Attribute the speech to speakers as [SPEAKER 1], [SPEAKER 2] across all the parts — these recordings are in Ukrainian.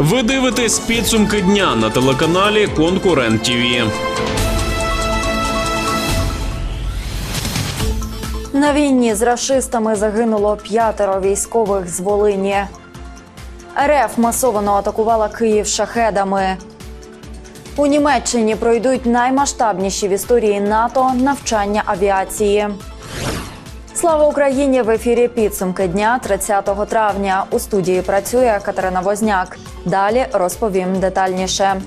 [SPEAKER 1] Ви дивитесь підсумки дня на телеканалі Конкурент ТІВІ.
[SPEAKER 2] На війні з рашистами загинуло п'ятеро військових з Волині. РФ масово атакувала Київ шахедами. У Німеччині пройдуть наймасштабніші в історії НАТО навчання авіації. Слава Україні! В ефірі підсумки дня 30 травня. У студії працює Катерина Возняк. Далі розповім детальніше.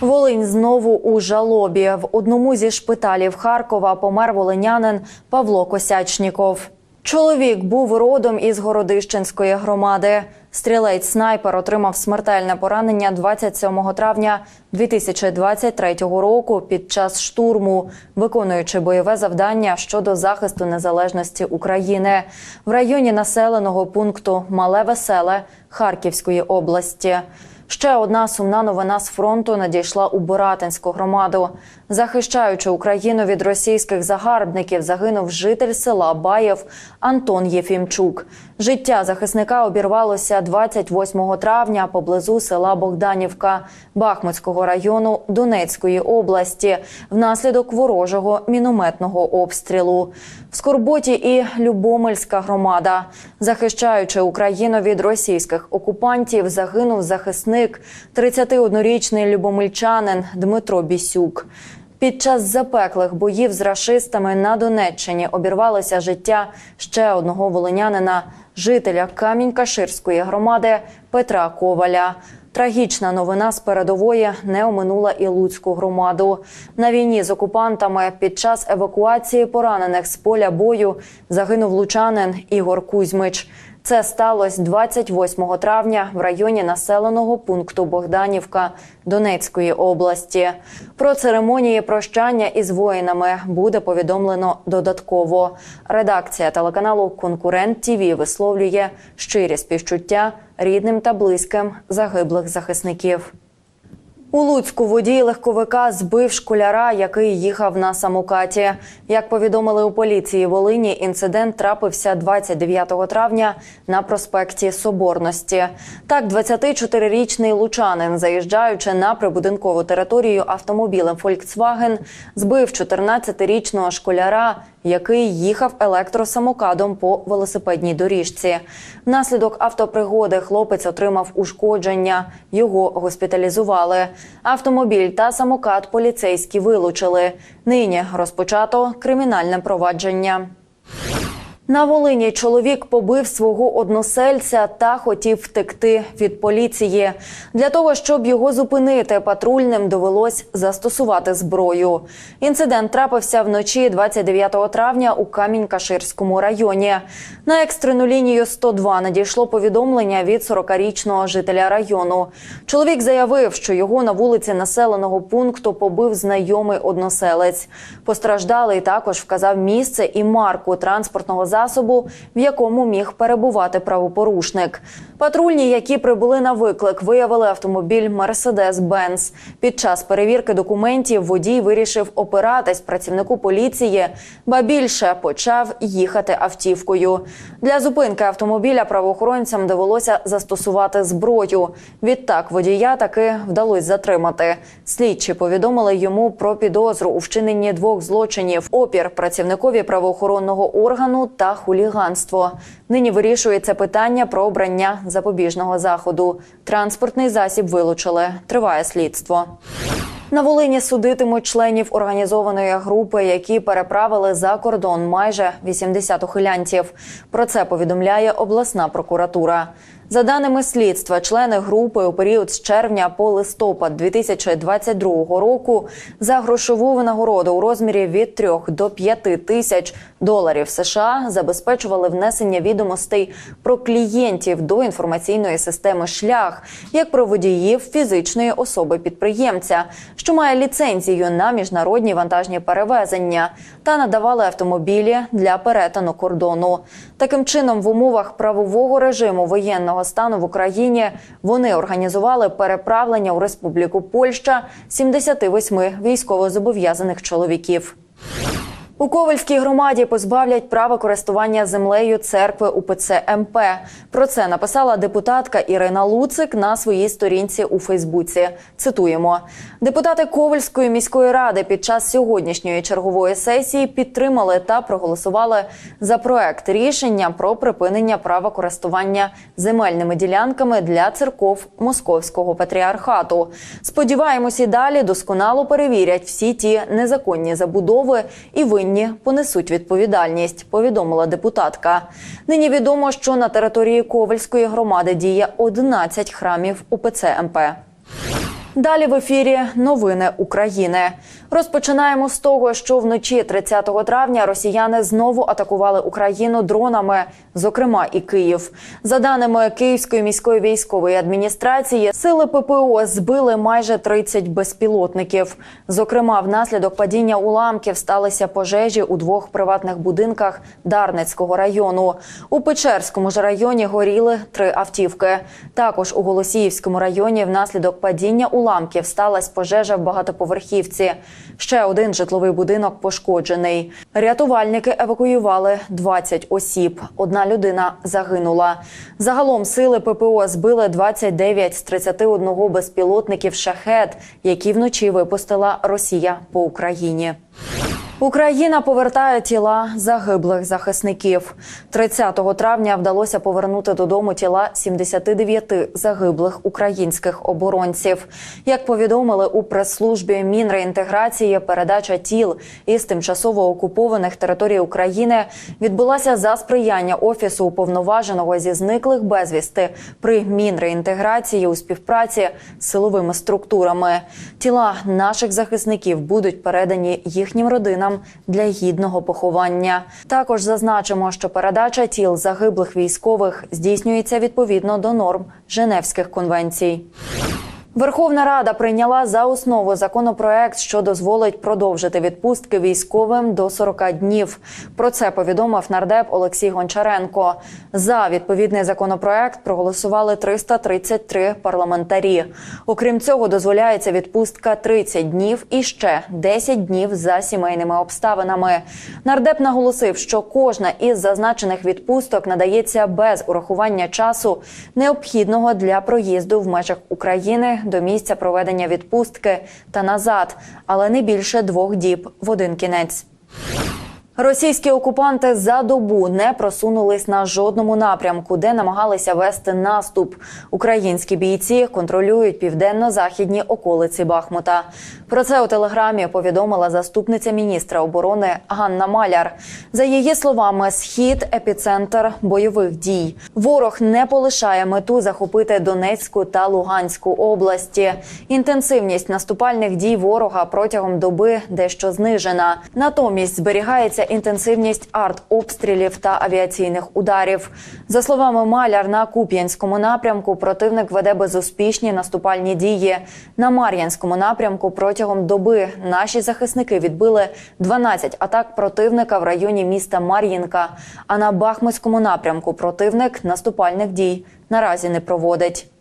[SPEAKER 2] Волинь знову у жалобі. В одному зі шпиталів Харкова помер волинянин Павло Косячніков. Чоловік був родом із Городищенської громади. Стрілець снайпер отримав смертельне поранення 27 травня 2023 року під час штурму, виконуючи бойове завдання щодо захисту незалежності України в районі населеного пункту Мале Веселе Харківської області. Ще одна сумна новина з фронту надійшла у Боратинську громаду. Захищаючи Україну від російських загарбників, загинув житель села Баєв Антон Єфімчук. Життя захисника обірвалося 28 травня поблизу села Богданівка Бахмутського району Донецької області внаслідок ворожого мінометного обстрілу. В Скорботі і Любомельська громада, захищаючи Україну від російських окупантів, загинув захисник 31-річний любомельчанин Дмитро Бісюк. Під час запеклих боїв з рашистами на Донеччині обірвалося життя ще одного волинянина, жителя Камінь-Каширської громади Петра Коваля. Трагічна новина з передової не оминула і Луцьку громаду. На війні з окупантами під час евакуації поранених з поля бою загинув лучанин Ігор Кузьмич. Це сталося 28 травня в районі населеного пункту Богданівка Донецької області. Про церемонії прощання із воїнами буде повідомлено додатково. Редакція телеканалу Конкурент ТІВІ висловлює щирі співчуття рідним та близьким загиблих захисників. У Луцьку водій легковика збив школяра, який їхав на самокаті. Як повідомили у поліції Волині, інцидент трапився 29 травня на проспекті Соборності. Так, 24-річний лучанин, заїжджаючи на прибудинкову територію автомобілем Volkswagen, збив 14-річного школяра, який їхав електросамокадом по велосипедній доріжці. Внаслідок автопригоди хлопець отримав ушкодження. Його госпіталізували. Автомобіль та самокат поліцейські вилучили. Нині розпочато кримінальне провадження. На Волині чоловік побив свого односельця та хотів втекти від поліції. Для того щоб його зупинити, патрульним довелось застосувати зброю. Інцидент трапився вночі 29 травня у Камінь-Каширському районі. На екстрену лінію 102 надійшло повідомлення від 40-річного жителя району. Чоловік заявив, що його на вулиці населеного пункту побив знайомий односелець. Постраждалий також вказав місце і марку транспортного засобу, в якому міг перебувати правопорушник. Патрульні, які прибули на виклик, виявили автомобіль Мерседес-Бенц. Під час перевірки документів водій вирішив опиратись працівнику поліції, ба більше почав їхати автівкою. Для зупинки автомобіля правоохоронцям довелося застосувати зброю. Відтак водія таки вдалося затримати. Слідчі повідомили йому про підозру у вчиненні двох злочинів: опір працівникові правоохоронного органу та хуліганство. Нині вирішується питання про обрання запобіжного заходу. Транспортний засіб вилучили. Триває слідство. На Волині судитимуть членів організованої групи, які переправили за кордон майже 80 ухилянців. Про це повідомляє обласна прокуратура. За даними слідства, члени групи у період з червня по листопад 2022 року за грошову винагороду у розмірі від 3 до 5 тисяч доларів США забезпечували внесення відомостей про клієнтів до інформаційної системи шлях як про водіїв фізичної особи підприємця, що має ліцензію на міжнародні вантажні перевезення, та надавали автомобілі для перетину кордону. Таким чином, в умовах правового режиму воєнного стану в Україні вони організували переправлення у Республіку Польща 78 військовозобов'язаних чоловіків. У Ковальській громаді позбавлять права користування землею церкви УПЦ МП. Про це написала депутатка Ірина Луцик на своїй сторінці у Фейсбуці. Цитуємо: депутати Ковальської міської ради під час сьогоднішньої чергової сесії підтримали та проголосували за проект рішення про припинення права користування земельними ділянками для церков Московського патріархату. Сподіваємось, і далі досконало перевірять всі ті незаконні забудови і винні понесуть відповідальність. Повідомила депутатка. Нині відомо, що на території Ковальської громади діє 11 храмів УПЦ МП. Далі в ефірі новини України. Розпочинаємо з того, що вночі 30 травня росіяни знову атакували Україну дронами, зокрема і Київ. За даними Київської міської військової адміністрації, сили ППО збили майже 30 безпілотників. Зокрема, внаслідок падіння уламків сталися пожежі у двох приватних будинках Дарницького району. У Печерському ж районі горіли три автівки. Також у Голосіївському районі внаслідок падіння уламків сталася пожежа в багатоповерхівці. Ще один житловий будинок пошкоджений. Рятувальники евакуювали 20 осіб. Одна людина загинула. Загалом сили ППО збили 29 з 31 безпілотників шахет, які вночі випустила Росія по Україні. Україна повертає тіла загиблих захисників. 30 травня вдалося повернути додому тіла 79 загиблих українських оборонців. Як повідомили у прес-службі Мінреінтеграції, передача тіл із тимчасово окупованих територій України відбулася за сприяння офісу уповноваженого зі зниклих безвісти при мінреінтеграції у співпраці з силовими структурами. Тіла наших захисників будуть передані їхнім родинам для гідного поховання. Також зазначимо, що передача тіл загиблих військових здійснюється відповідно до норм Женевських конвенцій. Верховна Рада прийняла за основу законопроект, що дозволить продовжити відпустки військовим до 40 днів. Про це повідомив нардеп Олексій Гончаренко. За відповідний законопроект проголосували 333 парламентарі. Окрім цього, дозволяється відпустка 30 днів і ще 10 днів за сімейними обставинами. Нардеп наголосив, що кожна із зазначених відпусток надається без урахування часу, необхідного для проїзду в межах України до місця проведення відпустки та назад, але не більше двох діб в один кінець. Російські окупанти за добу не просунулись на жодному напрямку, де намагалися вести наступ. Українські бійці контролюють південно-західні околиці Бахмута. Про це у телеграмі повідомила заступниця міністра оборони Ганна Маляр. За її словами, схід епіцентр бойових дій. Ворог не полишає мету захопити Донецьку та Луганську області. Інтенсивність наступальних дій ворога протягом доби дещо знижена. Натомість зберігається інтенсивність артобстрілів та авіаційних ударів. За словами Маляр, на Куп'янському напрямку противник веде безуспішні наступальні дії. На Мар'янському напрямку протягом доби наші захисники відбили 12 атак противника в районі міста Мар'їнка. А на Бахмутському напрямку противник наступальних дій наразі не проводить.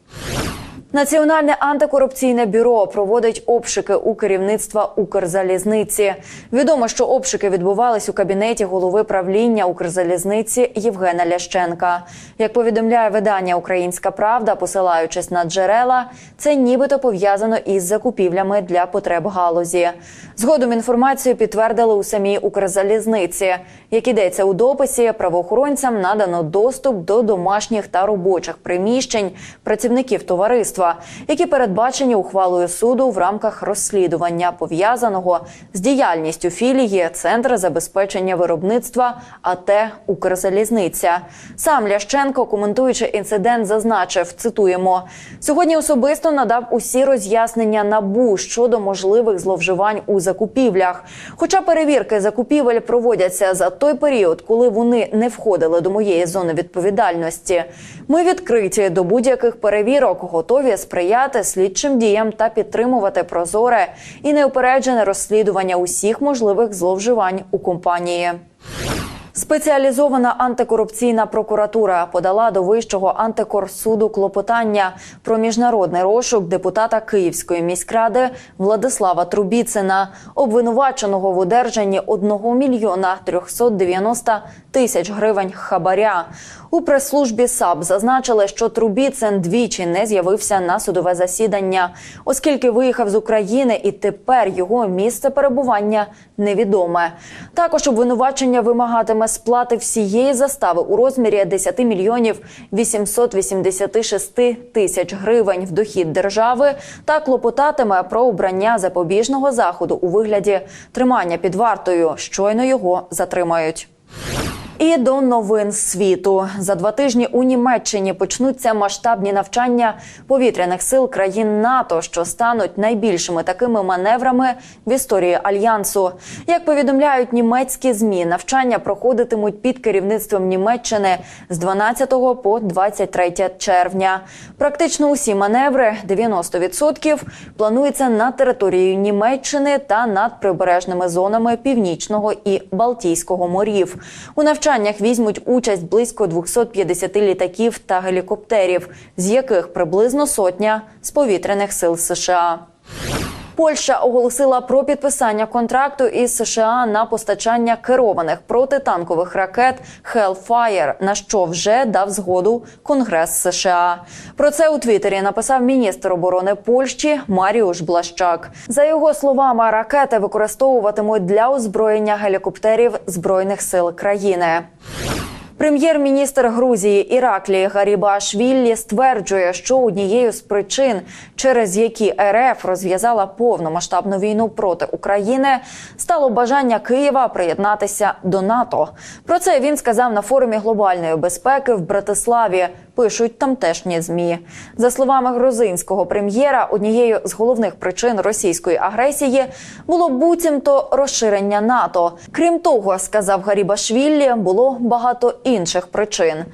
[SPEAKER 2] Національне антикорупційне бюро проводить обшуки у керівництва Укрзалізниці. Відомо, що обшуки відбувались у кабінеті голови правління Укрзалізниці Євгена Лященка. Як повідомляє видання Українська Правда, посилаючись на джерела, це нібито пов'язано із закупівлями для потреб галузі. Згодом інформацію підтвердили у самій Укрзалізниці. Як ідеться у дописі, правоохоронцям надано доступ до домашніх та робочих приміщень працівників товариства які передбачені ухвалою суду в рамках розслідування пов'язаного з діяльністю філії Центра забезпечення виробництва АТ Укрзалізниця. Сам Лященко, коментуючи інцидент, зазначив: цитуємо сьогодні. Особисто надав усі роз'яснення набу щодо можливих зловживань у закупівлях. Хоча перевірки закупівель проводяться за той період, коли вони не входили до моєї зони відповідальності. Ми відкриті до будь-яких перевірок, готові сприяти слідчим діям та підтримувати прозоре і неупереджене розслідування усіх можливих зловживань у компанії. Спеціалізована антикорупційна прокуратура подала до вищого антикорсуду клопотання про міжнародний розшук депутата Київської міськради Владислава Трубіцина, обвинуваченого в одержанні 1 мільйона 390 тисяч гривень хабаря. У прес-службі САП зазначили, що Трубіцин двічі не з'явився на судове засідання, оскільки виїхав з України, і тепер його місце перебування невідоме. Також обвинувачення вимагатиме сплати всієї застави у розмірі 10 мільйонів 886 тисяч гривень в дохід держави та клопотатиме про обрання запобіжного заходу у вигляді тримання під вартою. Щойно його затримають. І до новин світу за два тижні у Німеччині почнуться масштабні навчання повітряних сил країн НАТО, що стануть найбільшими такими маневрами в історії альянсу. Як повідомляють німецькі змі, навчання проходитимуть під керівництвом Німеччини з 12 по 23 червня. Практично усі маневри 90% плануються на території Німеччини та над прибережними зонами Північного і Балтійського морів. У навчаннях візьмуть участь близько 250 літаків та гелікоптерів, з яких приблизно сотня з повітряних сил США. Польща оголосила про підписання контракту із США на постачання керованих протитанкових ракет Hellfire, на що вже дав згоду Конгрес США. Про це у Твіттері написав міністр оборони Польщі Маріуш Блащак. За його словами, ракети використовуватимуть для озброєння гелікоптерів збройних сил країни. Прем'єр-міністр Грузії Іраклі Гарібашвілі стверджує, що однією з причин, через які РФ розв'язала повномасштабну війну проти України, стало бажання Києва приєднатися до НАТО. Про це він сказав на форумі глобальної безпеки в Братиславі. Пишуть тамтешні змі. За словами грузинського прем'єра, однією з головних причин російської агресії було буцімто розширення НАТО. Крім того, сказав Гарібашвілі, було багато інших причин.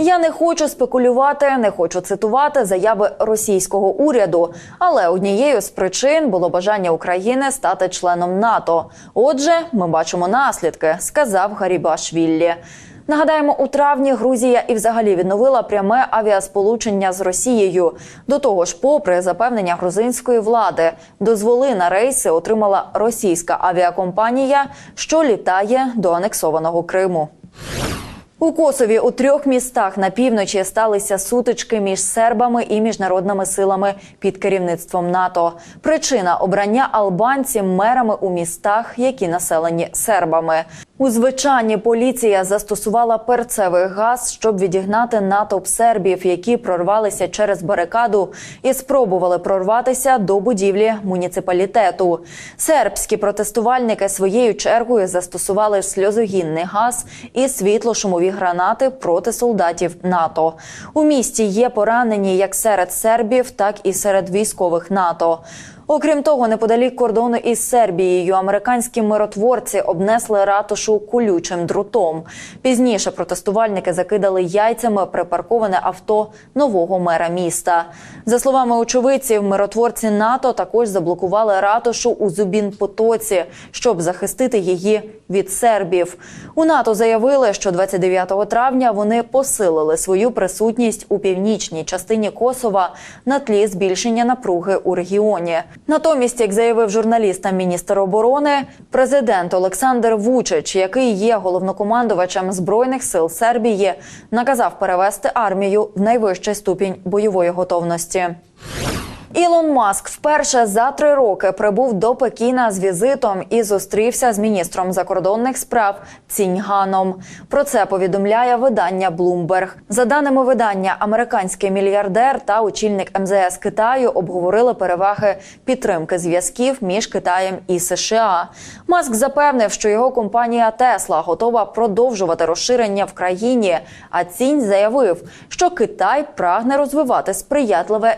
[SPEAKER 2] Я не хочу спекулювати, не хочу цитувати заяви російського уряду, але однією з причин було бажання України стати членом НАТО. Отже, ми бачимо наслідки, сказав Гарібашвілі. Нагадаємо, у травні Грузія і взагалі відновила пряме авіасполучення з Росією. До того ж, попри запевнення грузинської влади, дозволи на рейси отримала російська авіакомпанія, що літає до анексованого Криму. У Косові у трьох містах на півночі сталися сутички між сербами і міжнародними силами під керівництвом НАТО. Причина обрання албанців мерами у містах, які населені сербами. У звичайні поліція застосувала перцевий газ, щоб відігнати натовп сербів, які прорвалися через барикаду і спробували прорватися до будівлі муніципалітету. Сербські протестувальники своєю чергою застосували сльозогінний газ і світло-шумові гранати проти солдатів НАТО. У місті є поранені як серед сербів, так і серед військових НАТО. Окрім того, неподалік кордону із Сербією американські миротворці обнесли ратушу колючим друтом. Пізніше протестувальники закидали яйцями припарковане авто нового мера міста. За словами очевидців, миротворці НАТО також заблокували ратушу у Зубін-Потоці, щоб захистити її від сербів. У НАТО заявили, що 29 травня вони посилили свою присутність у північній частині Косова на тлі збільшення напруги у регіоні. Натомість, як заявив журналістам міністр оборони, президент Олександр Вучич, який є головнокомандувачем збройних сил Сербії, наказав перевести армію в найвищий ступінь бойової готовності. Ілон Маск вперше за три роки прибув до Пекіна з візитом і зустрівся з міністром закордонних справ Ціньганом. Про це повідомляє видання Bloomberg. За даними видання, американський мільярдер та очільник МЗС Китаю обговорили переваги підтримки зв'язків між Китаєм і США. Маск запевнив, що його компанія Тесла готова продовжувати розширення в країні. А цінь заявив, що Китай прагне розвивати сприятливе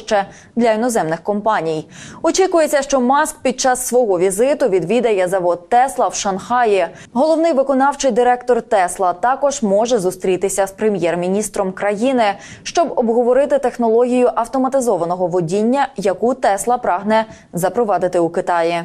[SPEAKER 2] бізнес-середовище для іноземних компаній. Очікується, що Маск під час свого візиту відвідає завод Тесла в Шанхаї. Головний виконавчий директор Тесла також може зустрітися з прем'єр-міністром країни, щоб обговорити технологію автоматизованого водіння, яку Тесла прагне запровадити у Китаї.